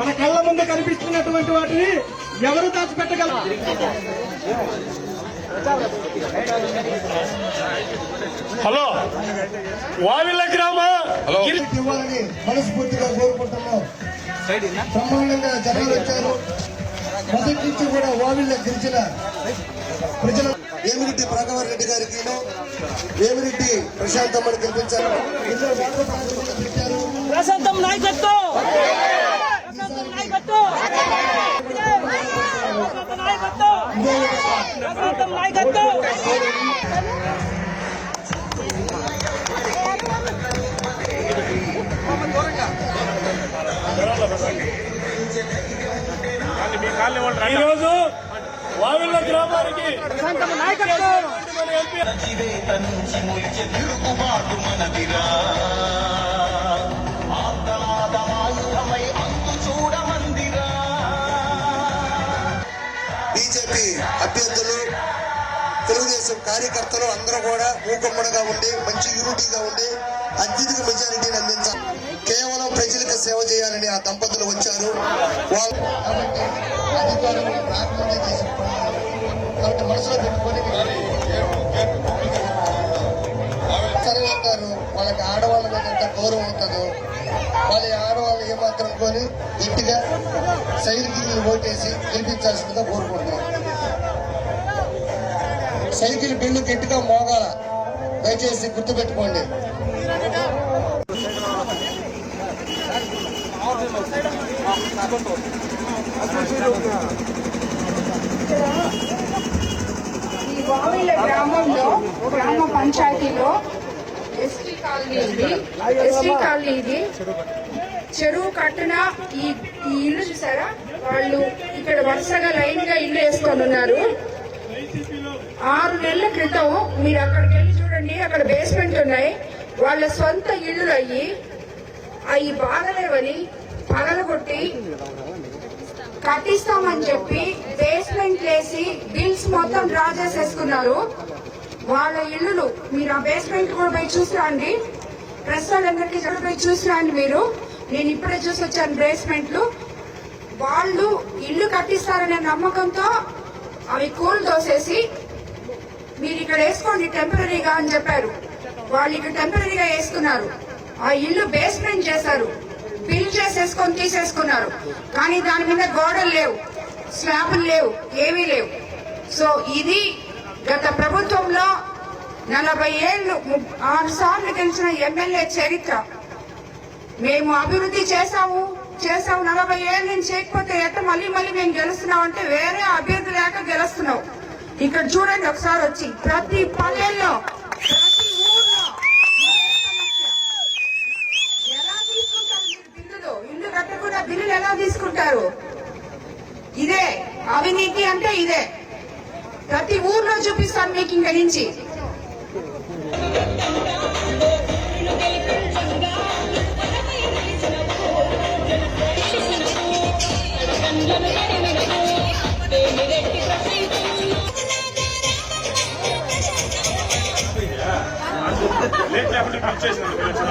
మన కళ్ళ ముందు కనిపిస్తున్నటువంటి వాటిని ఎవరు దాచిపెట్టగలరు? హలో. వావిల్ల గ్రామ. గిరి- ఇవ్వాలని మనస్ఫూర్తిగా కోరుకుంటున్నాం. బ్రహ్మాండంగా జనాలు వచ్చారు. మొదటి నుంచి కూడా వావిళ్ళ గిరిజన ప్రజల వేమిరెడ్డి ప్రభాకర్ రెడ్డి గారికి వేమిరెడ్డి ప్రశాంతమ్మని పెట్టారు. ప్రశాంతం నాయకత్వం! ప్రశాంతం నాయకత్వం మన ఎంపీ బీజేపీ అభ్యర్థులు తెలుగుదేశం కార్యకర్తలు అందరూ కూడా మూకమ్మడిగా ఉండి మంచి యూనిటీగా ఉండి అత్యధిక మెజారిటీని అందించాలి కేవలం ప్రజలకు సేవ చేయాలని ఆ దంపతులు వచ్చారు. వాళ్ళు అధికారులు రాకముందే చేసిన కాబట్టి మనసులో పెట్టుకొని సరే ఉంటారు వాళ్ళకి ఆడవాళ్ళ మీద ఎంత గౌరవం ఉంటుందో. వాళ్ళ ఆడవాళ్ళు ఏమాత్రం కొని గట్టిగా సైకిల్ ఓటేసి గెలిపించాల్సిందిగా కోరుకుంటున్నాం. సైకిల్ బిల్లు గట్టిగా మోగాల. దయచేసి గుర్తుపెట్టుకోండి. ఈ వావిల గ్రామంలో గ్రామ పంచాయతీలో ఎస్టీ కాలనీ ఇది. ఎస్టీ కాలనీ ఇది. చెరువు కట్టున ఈ ఈ ఇల్లు చూసారా? వాళ్ళు ఇక్కడ వరుసగా లైన్గా ఇల్లు వేసుకొని ఉన్నారు. ఆరు నెలల క్రితం మీరు అక్కడికి వెళ్ళి చూడండి అక్కడ బేస్మెంట్ ఉన్నాయి. వాళ్ళ సొంత ఇల్లులు అయ్యి అవి బాగలేవని పగలగొట్టి కట్టిస్తామని చెప్పి బేస్మెంట్ వేసి మొత్తం డ్రా చేసేసుకున్నారు. వాళ్ళ ఇల్లులు మీరు ఆ బేస్మెంట్ కూడా పోయి చూసిరండి. ప్రెస్ వాళ్ళందరికీ కూడా పోయి చూసిరండి మీరు. నేను ఇప్పుడే చూసి వచ్చాను బేస్మెంట్లు వాళ్ళు ఇల్లు కట్టిస్తారనే నమ్మకంతో అవి కూల్ దోసేసి మీరు ఇక్కడ వేసుకోండి టెంపరీగా అని చెప్పారు. వాళ్ళు ఇక్కడ టెంపరీగా వేసుకున్నారు ఆ ఇల్లు బేస్మెంట్ చేశారు. బిల్ చేసేసుకొని తీసేసుకున్నారు. కానీ దాని మీద గోడలు లేవు. స్లాబులు లేవు. ఏమీ లేవు. సో ఇది గత ప్రభుత్వంలో నలభై ఏళ్ళు ఆరు సార్లు గెలిచిన ఎమ్మెల్యే చరిత్ర. మేము అభివృద్ధి చేశాము చేసాము నలభై ఏళ్ళ నుంచి చేయకపోతే ఎట్ట మళ్ళీ మళ్ళీ మేము గెలుస్తున్నాం అంటే వేరే అభ్యర్థి లేక గెలుస్తున్నాం. ఇక్కడ చూడండి ఒకసారి వచ్చి ప్రతి పల్లెల్లో ప్రతి ఊర్లో ఎలా తీసుకుంటారు బిల్లులు? ఇల్లు కట్టకుండా బిల్లులు ఎలా తీసుకుంటారు? ఇదే అవినీతి అంటే ఇదే. ప్రతి ఊర్లో చూపిస్తాను మీకు ఇంక నుంచి లేట్ లేకుండా పిలిచేసినందుకు పిలిచిన.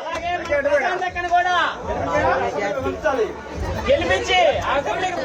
అలాగే మన ప్రశాంతక్కను కూడా. గెలిపించి. అసెంబ్లీకి